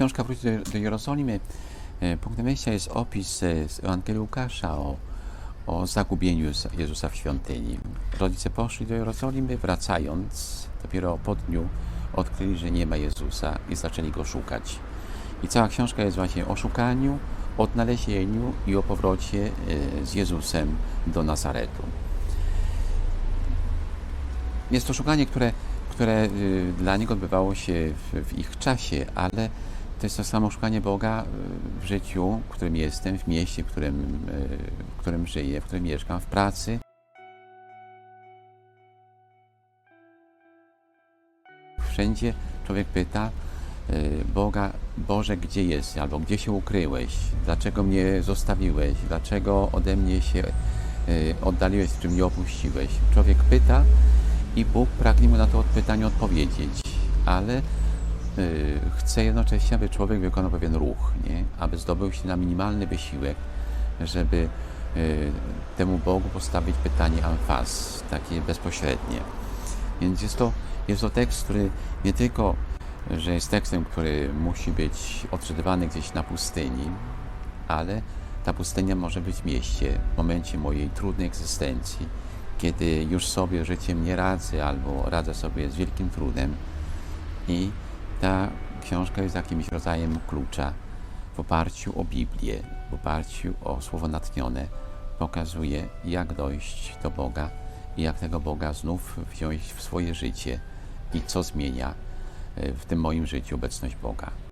książka wróci do, do Jerozolimy, e, punktem wyjścia jest opis e, z Ewangelii Łukasza o, o zagubieniu Jezusa- Jezusa w świątyni. Rodzice poszli do Jerozolimy, wracając, dopiero po dniu odkryli, że nie ma Jezusa i zaczęli go szukać. I cała książka jest właśnie o szukaniu, odnalezieniu i o powrocie e, z Jezusem do Nazaretu. Jest to szukanie, które, które y, dla niego odbywało się w, w ich czasie, ale to jest to samo szukanie Boga y, w życiu, w którym jestem, w mieście, w którym, y, w którym żyję, w którym mieszkam, w pracy. Wszędzie człowiek pyta y, Boga, Boże, gdzie jest, albo gdzie się ukryłeś, dlaczego mnie zostawiłeś, dlaczego ode mnie się oddaliłeś, czy mnie opuściłeś. Człowiek pyta i Bóg pragnie mu na to pytanie odpowiedzieć, ale y, chce jednocześnie, aby człowiek wykonał pewien ruch, nie? aby zdobył się na minimalny wysiłek, żeby y, temu Bogu postawić pytanie amfas, takie bezpośrednie. Więc jest to, jest to tekst, który nie tylko, że jest tekstem, który musi być odczytywany gdzieś na pustyni, ale ta pustynia może być w mieście, w momencie mojej trudnej egzystencji, kiedy już sobie życiem nie radzę albo radzę sobie z wielkim trudem. I ta książka jest jakimś rodzajem klucza w oparciu o Biblię, w oparciu o słowo natchnione, pokazuje, jak dojść do Boga i jak tego Boga znów wziąć w swoje życie i co zmienia e, w tym moim życiu obecność Boga.